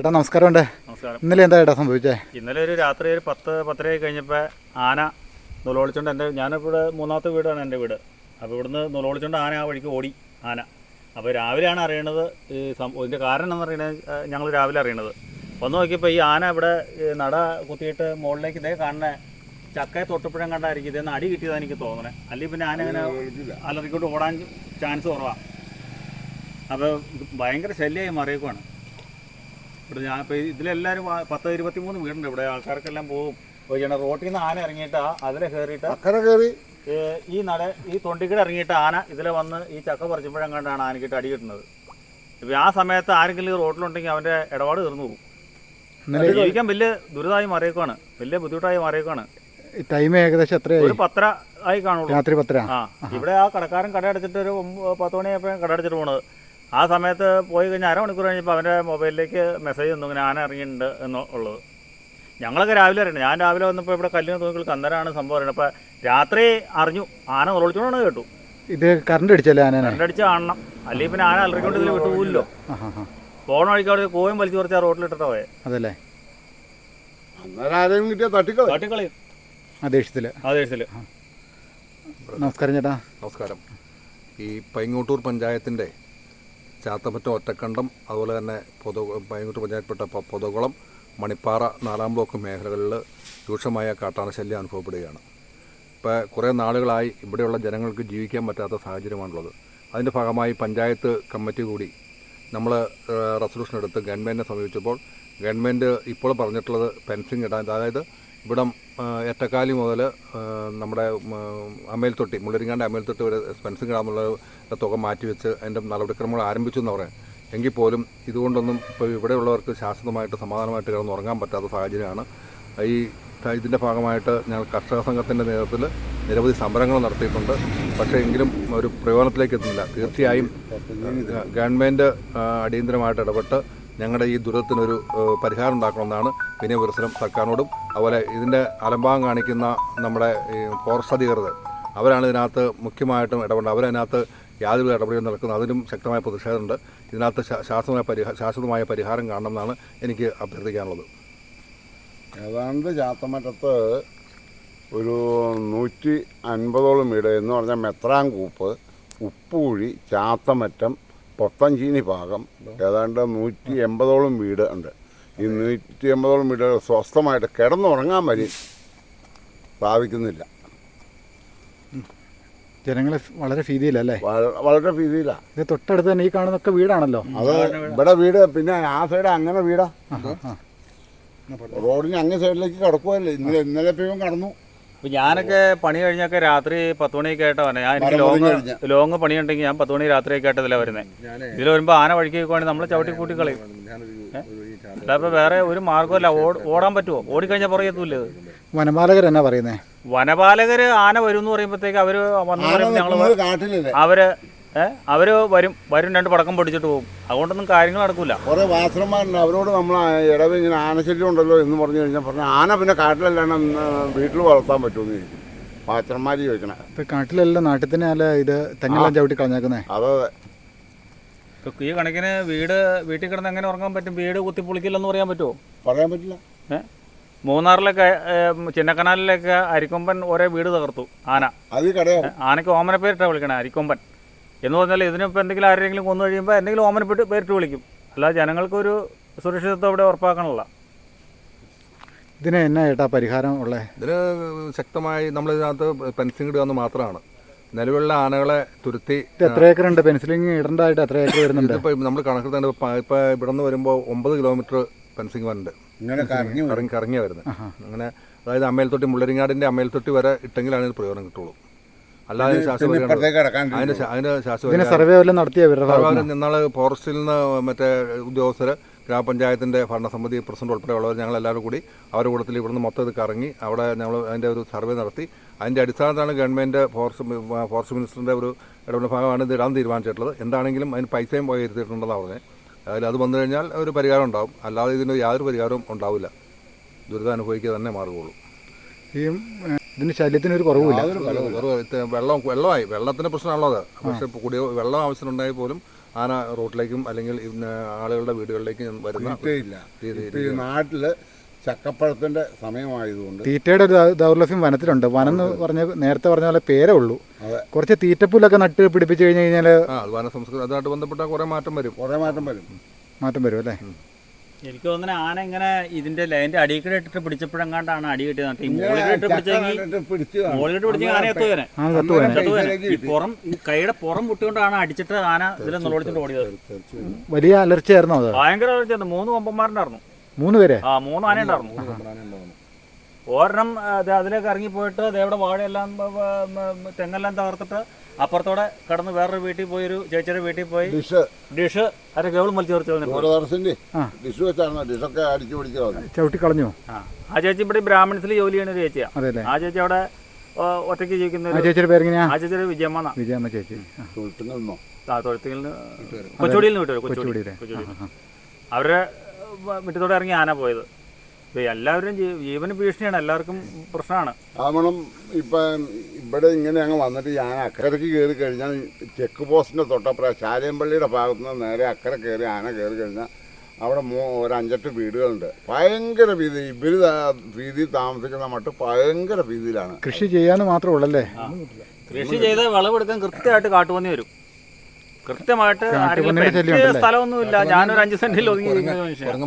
ഏട്ടാ നമസ്കാരമുണ്ട്. നമസ്കാരം. ഇന്നലെ എന്താ ഏട്ടാ സംഭവിച്ചേ? ഇന്നലെ ഒരു രാത്രി ഒരു പത്ത് പത്തര കഴിഞ്ഞപ്പോൾ ആന നുലോളിച്ചോണ്ട് എന്റെ ഞാനിവിടെ മൂന്നാമത്തെ വീടാണ് എന്റെ വീട്. അപ്പോൾ ഇവിടുന്ന് നുലോളിച്ചോണ്ട് ആന ആ വഴിക്ക് ഓടി ആന. അപ്പോൾ രാവിലെയാണ് അറിയണത് ഈ സംഭവം ഇതിന്റെ കാരണം എന്ന് പറയുന്നത് ഞങ്ങൾ രാവിലെ അറിയണത്. ഒന്ന് നോക്കിയപ്പോൾ ഈ ആന ഇവിടെ നട കുത്തിയിട്ട് മുകളിലേക്ക് ഇതേ കാണുന്ന ചക്കയെ തൊട്ടപ്പുഴം കണ്ടായിരിക്കും. ഇതെന്ന് അടി കിട്ടിയതാണ് എനിക്ക് തോന്നണേ. അല്ലെങ്കിൽ പിന്നെ ആന ഇങ്ങനെ അലറിക്കൊണ്ട് ഓടാൻ ചാൻസ് കുറവാണ് അപ്പോൾ ഭയങ്കര ശല്യമായി മറിയേക്കുവാണ്. ഇവിടെ ഞാൻ ഇപ്പോൾ ഇതിലെല്ലാവരും പത്ത് ഇരുപത്തി മൂന്ന് വീടുണ്ട്. ഇവിടെ ആൾക്കാർക്കെല്ലാം പോകും. റോട്ടിൽ നിന്ന് ആന ഇറങ്ങിയിട്ട് അതിലെ കയറിയിട്ട് അക്കരെ കയറി. ഈ നട ഈ തൊണ്ടിക്കട ഇറങ്ങിയിട്ട് ആന ഇതിലെ വന്ന് ഈ ചക്ക പറിച്ചപ്പോഴും കണ്ടാണ് ആനക്കിട്ട് അടി കിട്ടുന്നത്. ഇപ്പം ആ സമയത്ത് ആരെങ്കിലും ഈ റോട്ടിലുണ്ടെങ്കിൽ അവന്റെ ഇടപാട് തീർന്നു പോകും. ജീവിക്കാൻ വലിയ ദുരിതമായി മാറിയേക്കുവാണ്. വലിയ ബുദ്ധിമുട്ടായി മാറിയേക്കാണ് ടൈം ഏകദേശം എത്ര ഒരു പത്തര ആയി കാണുള്ളൂ. രാത്രി പത്തര ആ ഇവിടെ ആ കടക്കാരൻ കട അടച്ചിട്ട് ഒരു പത്ത് മണിയായപ്പോൾ കട അടച്ചിട്ട് പോണത്. ആ സമയത്ത് പോയി കഴിഞ്ഞാൽ അരമണിക്കൂർ കഴിഞ്ഞപ്പോൾ അവന്റെ മൊബൈലിലേക്ക് മെസ്സേജ് വന്നു ഇങ്ങനെ ആന ഇറങ്ങിയിട്ടുണ്ട് എന്ന് ഉള്ളത്. ഞങ്ങളൊക്കെ രാവിലെ അറിയണം. ഞാൻ രാവിലെ വന്നപ്പോൾ ഇവിടെ കല്ലിന് തൂക്കി അന്നേരമാണ് സംഭവം അറിയണം. അപ്പോൾ രാത്രി അറിഞ്ഞു. ആന ഉറളിച്ചോണ്ടാണ് കേട്ടു. ഇത് കറണ്ട് അടിച്ചല്ലേ ആന കറണ്ട് അടിച്ച് കാണണം. അല്ലെങ്കിൽ പിന്നെ ആന അലറിക്കൊണ്ട് ഇതിൽ വിട്ടു പോകില്ലോ ഫോൺ ആ ആ. പോണ വഴിക്ക് അവിടെ കോയും വലിച്ചു കുറച്ച് ആ റോട്ടിലിട്ടിട്ടോ പോയെ. അതല്ലേ? അന്നേരം നമസ്കാരം ചേട്ടാ. നമസ്കാരം. ഈ പൈങ്ങോട്ടൂർ പഞ്ചായത്തിന്റെ ചാത്തമറ്റം ഒറ്റക്കണ്ടം അതുപോലെ തന്നെ പൊതു പൈങ്ങോട്ടൂർ പഞ്ചായത്തിൽപ്പെട്ട പൊതുകുളം മണിപ്പാറ നാലാം ബ്ലോക്ക് മേഖലകളിൽ രൂക്ഷമായ കാട്ടാന ശല്യം അനുഭവപ്പെടുകയാണ്. ഇപ്പോൾ കുറേ നാളുകളായി ഇവിടെയുള്ള ജനങ്ങൾക്ക് ജീവിക്കാൻ പറ്റാത്ത സാഹചര്യമാണുള്ളത്. അതിന്റെ ഭാഗമായി പഞ്ചായത്ത് കമ്മിറ്റി കൂടി നമ്മൾ റെസൊല്യൂഷൻ എടുത്ത് ഗവൺമെന്റിനെ സമീപിച്ചപ്പോൾ ഗവൺമെന്റ് ഇപ്പോൾ പറഞ്ഞിട്ടുള്ളത് ഫെൻസിങ് ഇടാൻ അതായത് ഇവിടം ആ, ഏറ്റക്കാലി മുതൽ നമ്മുടെ അമേൽത്തൊട്ടി അമേൽ തൊട്ടി മുള്ളരിങ്ങാണ്ട് അമേൽ തൊട്ടി വരെ സ്പെൻസിങ് ഡാമുള്ള തുക മാറ്റിവെച്ച് അതിന്റെ നടപടിക്രമങ്ങൾ ആരംഭിച്ചു എന്ന് പറയാം. എങ്കിൽ പോലും ഇതുകൊണ്ടൊന്നും ഇപ്പോൾ ഇവിടെയുള്ളവർക്ക് ശാശ്വതമായിട്ട് സമാധാനമായിട്ട് കിടന്ന് ഉറങ്ങാൻ പറ്റാത്ത സാഹചര്യമാണ്. ഈ ഇതിന്റെ ഭാഗമായിട്ട് ഞങ്ങൾ കർഷക സംഘത്തിന്റെ നേതൃത്വത്തിൽ നിരവധി സമരങ്ങൾ നടത്തിയിട്ടുണ്ട്. പക്ഷേ എങ്കിലും ഒരു പ്രയോജനത്തിലേക്ക് എത്തുന്നില്ല. തീർച്ചയായും ഗവൺമെന്റ് അടിയന്തരമായിട്ട് ഇടപെട്ട് ഞങ്ങളുടെ ഈ ദുരിതത്തിനൊരു പരിഹാരം ഉണ്ടാക്കണമെന്നാണ് വിനയ വിരസനം സർക്കാരിനോടും അതുപോലെ ഇതിന്റെ അലംഭാവം കാണിക്കുന്ന നമ്മുടെ ഫോറസ്റ്റ് അധികൃതർ. അവരാണ് ഇതിനകത്ത് മുഖ്യമായിട്ടും ഇടപെടേണ്ടത്. അവരതിനകത്ത് യാതൊരു ഇടപെടലും നടക്കുന്നത് അതിനും ശക്തമായ പ്രതിഷേധമുണ്ട്. ഇതിനകത്ത് ശാസ്ത്രമായ പരിഹാ ശാശ്വതമായ പരിഹാരം കാണണമെന്നാണ് എനിക്ക് അഭ്യർത്ഥിക്കാനുള്ളത്. ഏതാണ്ട് ചാത്തമറ്റത്ത് ഒരു നൂറ്റി അൻപതോളം വീട് എന്ന് പറഞ്ഞാൽ മെത്രാങ്കൂപ്പ് ഉപ്പൂഴി ചാത്തമറ്റം പൊത്തഞ്ചീനി ഭാഗം. ഏതാണ്ട് നൂറ്റി എൺപതോളം വീട് ഉണ്ട്. ഈ നൂറ്റി എൺപതോളം വീട് സ്വസ്ഥമായിട്ട് കിടന്നുറങ്ങാൻ വരെ സാധിക്കുന്നില്ല ജനങ്ങളെ വളരെ ഭീതിയിലല്ലേ? വള- വളരെ ഭീതിയിലാണ് ഇത് തൊട്ടടുത്ത് തന്നെ ഈ കാണുന്നൊക്കെ വീടാണല്ലോ? അത് ഇവിടെ വീട് പിന്നെ ആ സൈഡ് അങ്ങനെ വീടാ. റോഡിന് അങ്ങേ സൈഡിലേക്ക് കിടക്കുമല്ലേ ഇന്നലെ ഇന്നലെ ഇപ്പം കടന്നു. ഇപ്പൊ ഞാനൊക്കെ പണി കഴിഞ്ഞൊക്കെ രാത്രി പത്ത് മണിയൊക്കെ ആയിട്ടാണ് ഞാൻ എനിക്ക് ലോങ് പണി ഉണ്ടെങ്കിൽ ലോങ് പണിയുണ്ടെങ്കിൽ ഞാൻ പത്ത് മണി രാത്രിയൊക്കെ ആയിട്ടതില്ല വരുന്നത് ഇതിൽ വരുമ്പോൾ ആന വഴിക്ക് പോയിക്കോണെങ്കിൽ നമ്മൾ ചവിട്ടി കൂട്ടി കളയും. അല്ലാതെ വേറെ ഒരു മാർഗമല്ല ഓടാൻ പറ്റുമോ ഓടിക്കഴിഞ്ഞാൽ പുറകെത്തൂല്ലേ വനപാലകർ എന്നാ പറയുന്നേ? വനപാലകര് ആന വരും എന്ന് പറയുമ്പോഴത്തേക്ക് അവർ വന്നു ഞങ്ങൾ അവർ ഏഹ് അവർ വരും വരും രണ്ട് പടക്കം പൊടിച്ചിട്ട് പോകും. അതുകൊണ്ടൊന്നും കാര്യങ്ങൾ നടക്കൂല. കുറെ വാസന്മാരുണ്ട് അവരോട് നമ്മൾ ഇടവ് ഇങ്ങനെ ആനശല്യം ഉണ്ടല്ലോ എന്ന് പറഞ്ഞു കഴിഞ്ഞാൽ പറഞ്ഞ ആന പിന്നെ കാട്ടിലല്ലാണ്ട് വീട്ടിൽ വളർത്താൻ പറ്റുമെന്ന് ചോദിക്കും. വാച്ചന്മാർ ചോദിക്കണേ. ഇപ്പൊ കാട്ടിലല്ല നാട്ടിൽ തന്നെ അല്ല ഇത് തെങ്ങെല്ലാം ചവിട്ടി കളഞ്ഞേക്കുന്നേ? അതെ ഇപ്പൊ ഈ കണക്കിന് വീട് വീട്ടിൽ കിടന്ന് എങ്ങനെ ഉറങ്ങാൻ പറ്റും? വീട് കുത്തി കുത്തിപ്പൊളിക്കില്ലെന്ന് പറയാൻ പറ്റുമോ പറയാൻ പറ്റില്ല. ഏഹ് മൂന്നാറിലൊക്കെ ചിന്നക്കനാലിലൊക്കെ അരിക്കൊമ്പൻ ഒരേ വീട് തകർത്തു ആന. ആനയ്ക്ക് ഓമന പേരിട്ടാ വിളിക്കണേ അരിക്കൊമ്പൻ. എന്ന് പറഞ്ഞാൽ ഇതിനിപ്പോൾ എന്തെങ്കിലും ആരെങ്കിലും കൊന്നു കഴിയുമ്പോൾ എന്തെങ്കിലും ഓമന പെട്ട് പേരിട്ട് വിളിക്കും. അല്ലാതെ ജനങ്ങൾക്കൊരു സുരക്ഷിതത്വം ഇവിടെ ഉറപ്പാക്കണമല്ല ഇതിന് എന്നാ ഏട്ടാ പരിഹാരം ഉള്ളത് ഇതിന് ശക്തമായി നമ്മളിതിനകത്ത് ഫെൻസിങ് ഇടുക എന്ന് മാത്രമാണ്. നിലവിലുള്ള ആനകളെ തുരുത്തി എത്ര ഏക്കർ ഉണ്ട് പെൻസിലിങ് ഇടണ്ടായിട്ട് എത്ര ഏക്കർ വരുന്നുണ്ട്? ഇപ്പോൾ നമ്മൾ കണക്കെടുത്തേണ്ട ഇപ്പോൾ ഇവിടെ നിന്ന് വരുമ്പോൾ ഒമ്പത് കിലോമീറ്റർ ഫെൻസിങ് വരുന്നുണ്ട് ഇങ്ങനെ കറങ്ങി കറങ്ങി വരുന്നത്. അങ്ങനെ അതായത് അമ്മേൽത്തൊട്ടി മുള്ളരിങ്ങാടിന്റെ അമ്മേൽത്തൊട്ടി വരെ ഇട്ടെങ്കിലാണ് ഇത് പ്രയോജനം കിട്ടുള്ളൂ. അല്ലാതെ സർവേ വല്ലതും നടത്തിയ ഇന്നാൾ ഫോറസ്റ്റിൽ നിന്ന്? മറ്റേ ഉദ്യോഗസ്ഥർ ഗ്രാമപഞ്ചായത്തിന്റെ ഭരണസമിതി പ്രസിഡന്റ് ഉൾപ്പെടെയുള്ളവർ ഞങ്ങൾ എല്ലാവരും കൂടി അവരുടെ കൂട്ടത്തിൽ ഇവിടുന്ന് മൊത്തം ഇത് കറങ്ങി അവിടെ ഞങ്ങൾ അതിന്റെ ഒരു സർവേ നടത്തി. അതിന്റെ അടിസ്ഥാനത്താണ് ഗവൺമെന്റ് ഫോറസ്റ്റ് ഫോറസ്റ്റ് മിനിസ്റ്ററിന്റെ ഒരു ഇടപെടൽ ഭാഗമാണ് ഇത് ഇടാൻ തീരുമാനിച്ചിട്ടുള്ളത്. എന്താണെങ്കിലും അതിന് പൈസയും പോയി ഇരുത്തിയിട്ടുണ്ടെന്നാണ് പറഞ്ഞത് അതിൽ അത് വന്നു കഴിഞ്ഞാൽ ഒരു പരിഹാരം ഉണ്ടാവും. അല്ലാതെ ഇതിന് യാതൊരു പരിഹാരവും ഉണ്ടാവില്ല. ദുരിതം അനുഭവിക്കുക തന്നെ മാറുകയുള്ളൂ. ഈ ഇതിന് ശല്യത്തിന് ഒരു ഇത് വെള്ളം വെള്ളമായി. വെള്ളത്തിന്റെ പ്രശ്നമാണല്ലോ അത്. പക്ഷെ കുടിയ വെള്ളം ആവശ്യമുണ്ടായി പോലും ആന റോഡിലേക്കും അല്ലെങ്കിൽ ആളുകളുടെ വീടുകളിലേക്കും വരുന്ന നാട്ടിൽ ചക്കപ്പഴത്തിന്റെ സമയമായതുകൊണ്ട് തീറ്റയുടെ ഒരു ദൗർലഭ്യം വനത്തിലുണ്ട്. വനം എന്ന് പറഞ്ഞ നേരത്തെ പറഞ്ഞ പോലെ പേരേ ഉള്ളൂ. കുറച്ച് തീറ്റപ്പുല്ലൊക്കെ നട്ട് പിടിപ്പിച്ചു കഴിഞ്ഞു കഴിഞ്ഞാൽ വന സംസ്കൃതി അതുമായിട്ട് ബന്ധപ്പെട്ട കുറേ മാറ്റം വരും. കുറെ മാറ്റം വരും. മാറ്റം വരും അല്ലേ? എനിക്ക് തോന്നുന്നത് ആന ഇങ്ങനെ ഇതിന്റെ ലൈന്റെ അടിയിൽക്കൂടെ ഇട്ടിട്ട് പിടിച്ചപ്പോഴെങ്ങാണ്ടാണ് അടി കിട്ടിയത് ഈ പിടിച്ച പിടിച്ചെങ്കിൽ പിടിച്ചെങ്കിൽ ആന പുറം ഈ കൈയുടെ പുറം മുട്ടിക്കൊണ്ടാണ് അടിച്ചിട്ട് ആന ഇതിൽ നിലവിളിച്ചിട്ട് ഓടിയത്. വലിയ അലർച്ചയായിരുന്നു അത്? ഭയങ്കര അലർച്ചയായിരുന്നു. മൂന്ന് കൊമ്പന്മാരുണ്ടായിരുന്നു മൂന്ന് പേരെ? ആ മൂന്ന് ആന ഉണ്ടായിരുന്നു ഒരെണ്ണം ദേ അതിലേക്ക് ഇറങ്ങിപ്പോയിട്ട് ദേവിടെ വാഴയെല്ലാം തെങ്ങെല്ലാം തകർത്തിട്ട് അപ്പുറത്തോടെ കടന്ന് വേറൊരു വീട്ടിൽ പോയി ഒരു ചേച്ചിയുടെ വീട്ടിൽ പോയി. ഡിഷ്. ഡിഷ് അര കേവളം വലിച്ചു ആ. ഡിഷ് വെച്ചാണ് ഡിഷൊക്കെ അടിച്ചു പിടിച്ച് കളഞ്ഞു. ചവിട്ടിക്കളഞ്ഞു ആ. ആ ചേച്ചി ഇവിടെ ബ്രാഹ്മിൻസിൽ ജോലി ചെയ്യുന്ന ഒരു ചേച്ചിയാണ് ആ ചേച്ചി അവിടെ ഒറ്റയ്ക്ക് ജീവിക്കുന്ന ആ ചേച്ചിയുടെ പേരെങ്ങനെയാ? ആ ചേച്ചിയുടെ വിജയമ്മ വിജയമ്മ ചേച്ചി. ആ, തൊഴുത്തിൽ കൊച്ചുടിയിൽ നിന്ന് വിട്ടു കൊച്ചുടി കൊച്ചുടി. അവരുടെ മുറ്റത്തോടെ ഇറങ്ങി ആന പോയത്. എല്ലാവരും ജീവന് ഭീഷണിയാണ് എല്ലാവർക്കും പ്രശ്നമാണ്. കാരണം ഇപ്പം ഇവിടെ ഇങ്ങനെ അങ്ങ് വന്നിട്ട് ഞാൻ അക്കരയ്ക്ക് കയറി കഴിഞ്ഞാൽ ചെക്ക് പോസ്റ്റിന്റെ തൊട്ടപ്പുറം ശാലയമ്പള്ളിയുടെ ഭാഗത്ത് നിന്ന് നേരെ അക്കരെ കയറി ആന കയറി കഴിഞ്ഞാൽ അവിടെ മൂ ഒരു അഞ്ചെട്ട് വീടുകളുണ്ട്. ഭയങ്കര ഭീതി ഇവർ ഭീതി താമസിക്കുന്ന മട്ട് ഭയങ്കര ഭീതിയിലാണ്. കൃഷി ചെയ്യാൻ മാത്രമേ ഉള്ളല്ലേ? കൃഷി ചെയ്ത് വിളവെടുക്കാൻ കൃത്യമായിട്ട് കാട്ടുപന്നി വരും. കൃത്യമായിട്ട്? സ്ഥലമൊന്നുമില്ല. ഞാനൊരു അഞ്ച് സെന്റിൽ ഒതുങ്ങി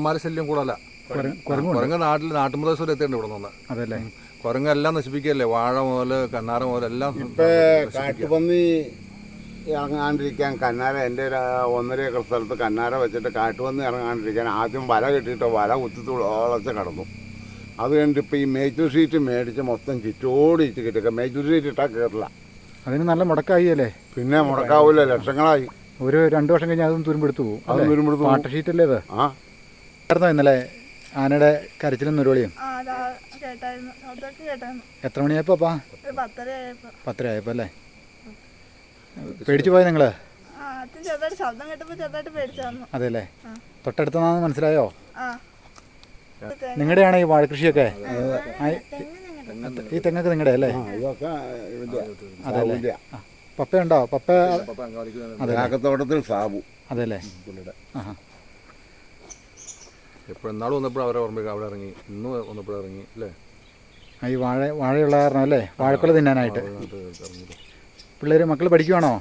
മനുഷ്യൻ ശല്യം കൂടല്ല കുരങ്ങ് നാട്ടിൽ നാട്ടുപ്രദേശം വരെ എത്തിയിട്ടുണ്ട് ഇവിടെ നിന്ന് അതല്ലേ? കുരങ്ങെല്ലാം നശിപ്പിക്കല്ലേ വാഴ മുതൽ കണ്ണാറ മുതൽ എല്ലാം ഇപ്പം കാട്ടുപന്നി ഇറങ്ങാണ്ടിരിക്കാൻ കന്നാര എന്റെ ഒരു ഒന്നര ഏക്കർ സ്ഥലത്ത് കന്നാര വെച്ചിട്ട് കാട്ടുപന്നി ഇറങ്ങാണ്ടിരിക്കാൻ ആദ്യം വല കെട്ടിയിട്ട് വല കുത്തിത്തുളച്ച് കടന്നു. അത് കഴിഞ്ഞിട്ട് ഇപ്പം ഈ മേച്ചൂർ ഷീറ്റ് മേടിച്ച് മൊത്തം ചുറ്റോടി ഇട്ട് കിട്ടുക മേച്ചൂർ ഷീറ്റ് ഇട്ടാൽ കയറില്ല അതിന് നല്ല മുടക്കായി അല്ലേ? പിന്നെ മുടക്കാവൂല ലക്ഷങ്ങളായി. ഒരു രണ്ടു വർഷം കഴിഞ്ഞാൽ അതും തുരുമ്പെടുത്തു പോകും. അത് തുരുമ്പെടുത്തു. പാട്ട ഷീറ്റല്ലേ അത് ആ. ഇന്നലെ? ആനയുടെ കരച്ചിലും നുരുളിയും എത്ര മണിയായപ്പോ അപ്പാ? പത്തര ആയപ്പോ. അല്ലേ? പേടിച്ചു പോയ നിങ്ങൾ? അതെല്ലേ തൊട്ടടുത്താന്ന് മനസ്സിലായോ? ആ. നിങ്ങളുടെയാണ് ഈ വാഴകൃഷിയൊക്കെ? ആ, ഈ തെങ്ങൊക്കെ നിങ്ങളുടെ അല്ലേ? അതെല്ലേ. പപ്പയുണ്ടോ? പപ്പ അതെ സാബു അതെല്ലേ ആ ആഹാ. എപ്പോഴും നാളെ വന്നപ്പോഴും അവരെ ഓർമ്മ അവിടെ ഇറങ്ങി. ഇന്ന് വന്നപ്പോഴും ഇറങ്ങി അല്ലേ? ആ, ഈ വാഴ വാഴയുള്ള കാരണം അല്ലേ? വാഴക്കുള്ള തിന്നാനായിട്ട്. പിള്ളേർ മക്കൾ പഠിക്കുവാണോ?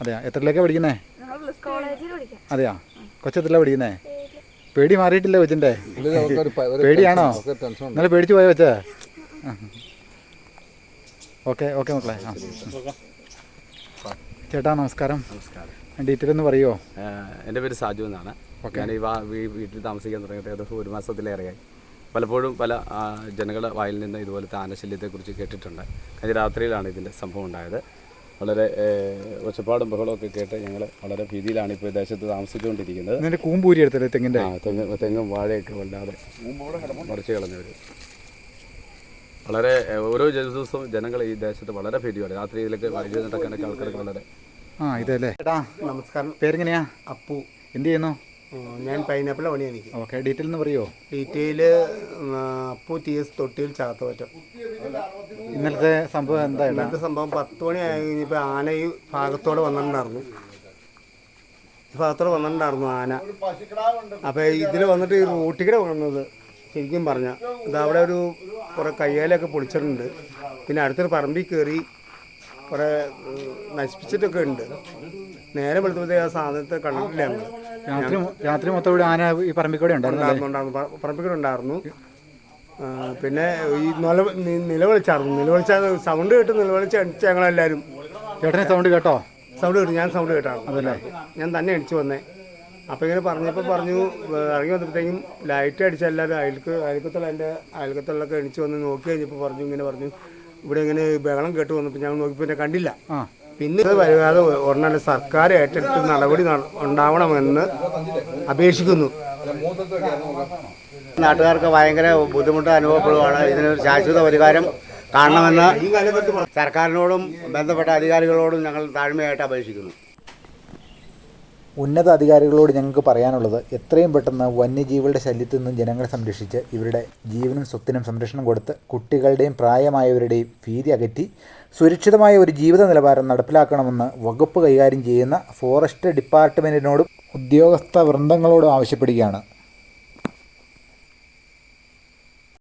അതെയാ? എത്രയിലേക്കാണ് പഠിക്കുന്നേ? ഞങ്ങൾ കോളേജിൽ പഠിക്കാം. അതെയാ? കൊച്ചെത്രയിലാണ് പഠിക്കുന്നേ? പേടി മാറിയിട്ടില്ല കൊച്ചിന്റെ പേടിയാണോ? നല്ല പേടിച്ചു പോയോ വെച്ചേ ഓക്കെ ഓക്കെ മക്കളെ. ആ. ചേട്ടാ നമസ്കാരം. നമസ്കാരം. ഡീറ്റെയിൽ ഒന്ന് പറയുമോ എന്റെ പേര് സാജു എന്നാണ്. ഞാൻ ഈ വാ- വീ- വീട്ടിൽ താമസിക്കാൻ തുടങ്ങിയിട്ട് ഏകദേശം ഒരു മാസത്തിലേറെയായി. പലപ്പോഴും പല ജനങ്ങളുടെ വായിൽ നിന്ന് ഇതുപോലത്തെ ആനശല്യത്തെക്കുറിച്ച് കേട്ടിട്ടുണ്ട്. കഴിഞ്ഞ രാത്രിയിലാണ് ഇതിന്റെ സംഭവം ഉണ്ടായത്. വളരെ ഒച്ചപ്പാടും ബഹളമൊക്കെ കേട്ട് ഞങ്ങൾ വളരെ ഭീതിയിലാണ് ഇപ്പോൾ ഈ ദേശത്ത് താമസിച്ചുകൊണ്ടിരിക്കുന്നത്. കൂമ്പൂരി എടുത്തല്ലേ തെങ്ങിന്റെ ആ തെങ്ങ് തെങ്ങും വാഴയൊക്കെ വല്ലാതെ മറിച്ച് കളഞ്ഞവർ വളരെ ഓരോ ദിവസവും ജനങ്ങൾ ഈ ദേശത്ത് വളരെ ഭീതിയാണ് രാത്രി ഇതിലേക്ക് വൈദ്യുതി നടക്കാനൊക്കെ ആൾക്കാർക്ക് വളരെ ആ ഇതല്ലേ. ചേട്ടാ നമസ്കാരം. പേരെങ്ങനെയാ? അപ്പു. എന്ത് ചെയ്യുന്നു? ഞാൻ പൈനാപ്പിൾ പണി എനിക്ക്. ഓക്കെ ഡീറ്റെയിൽ ഒന്ന് പറയുമോ ഡീറ്റെയിൽ അപ്പു ടി എസ് തൊട്ടിയിൽ ചാത്തവറ്റം ഇന്നലത്തെ സംഭവം എന്താ ഇന്നലത്തെ ഇന്നത്തെ സംഭവം പത്ത് മണി ആയി കഴിഞ്ഞപ്പോൾ ആന ഈ ഭാഗത്തോടെ വന്നിട്ടുണ്ടായിരുന്നു. ഈ ഭാഗത്തോടെ വന്നിട്ടുണ്ടായിരുന്നു ആന. അപ്പോൾ ഇതിൽ വന്നിട്ട് ഈ റൂട്ടിക്കടെ വന്നത് ശരിക്കും പറഞ്ഞാൽ ഇത് അവിടെ ഒരു കുറേ കയ്യാലൊക്കെ പൊളിച്ചിട്ടുണ്ട്. പിന്നെ അടുത്തൊരു പറമ്പിൽ കയറി കുറേ നശിപ്പിച്ചിട്ടൊക്കെ ഉണ്ട്. നേരെ വെളുത്തപ്പോഴത്തേക്ക് ആ സാധനത്തെ കണ്ടിട്ടില്ല രാത്രി മൊത്തം ഇവിടെ ആന ഈ പറമ്പിക്കൂടെ ഉണ്ടായിരുന്നു ഉണ്ടായിരുന്നു. പറമ്പിക്കൂടെ ഉണ്ടായിരുന്നു. പിന്നെ ഈ നില നിലവിളിച്ചായിരുന്നു നിലവിളിച്ച സൗണ്ട് കേട്ട് നിലവിളിച്ച് അടിച്ച് ഞങ്ങളെല്ലാവരും ചേട്ടനെ സൗണ്ട് കേട്ടോ? സൗണ്ട് കേട്ടു. ഞാൻ സൗണ്ട് കേട്ടായിരുന്നു ഞാൻ തന്നെ അടിച്ചു വന്നേ. അപ്പോൾ ഇങ്ങനെ പറഞ്ഞപ്പോൾ പറഞ്ഞു ഇറങ്ങി വന്നപ്പോഴത്തേക്കും ലൈറ്റ് അടിച്ച എല്ലാവരും അയൽക്ക് അയൽക്കത്തുള്ള എന്റെ അയൽക്കത്തുള്ളൊക്കെ എണിച്ച് വന്ന് നോക്കി കഴിഞ്ഞപ്പോൾ പറഞ്ഞു ഇങ്ങനെ പറഞ്ഞു ഇവിടെ ഇങ്ങനെ ബഹളം കേട്ട് വന്നപ്പോൾ ഞാൻ നോക്കിയപ്പോൾ എന്നെ കണ്ടില്ല. പിന്നെ ഇത് വൈകാതെ ഉടനെ സർക്കാർ ഏറ്റെടുത്ത് നടപടി നട- ഉണ്ടാവണമെന്ന് അപേക്ഷിക്കുന്നു. നാട്ടുകാർക്ക് ഭയങ്കര ബുദ്ധിമുട്ട് അനുഭവപ്പെടുകയാണ് ഇതിനൊരു ശാശ്വത പരിഹാരം കാണണമെന്ന് സർക്കാരിനോടും ബന്ധപ്പെട്ട അധികാരികളോടും ഞങ്ങൾ താഴ്മയായിട്ട് അപേക്ഷിക്കുന്നു. ഉന്നത അധികാരികളോട് ഞങ്ങൾക്ക് പറയാനുള്ളത് എത്രയും പെട്ടെന്ന് വന്യജീവികളുടെ ശല്യത്തിൽ നിന്നും ജനങ്ങളെ സംരക്ഷിച്ച് ഇവരുടെ ജീവനും സ്വത്തിനും സംരക്ഷണം കൊടുത്ത് കുട്ടികളുടെയും പ്രായമായവരുടെയും ഭീതി അകറ്റി സുരക്ഷിതമായ ഒരു ജീവിത നിലവാരം നടപ്പിലാക്കണമെന്ന് വകുപ്പ് കൈകാര്യം ചെയ്യുന്ന ഫോറസ്റ്റ് ഡിപ്പാർട്ട്മെന്റിനോടും ഉദ്യോഗസ്ഥ വൃന്ദങ്ങളോടും ആവശ്യപ്പെടുകയാണ്.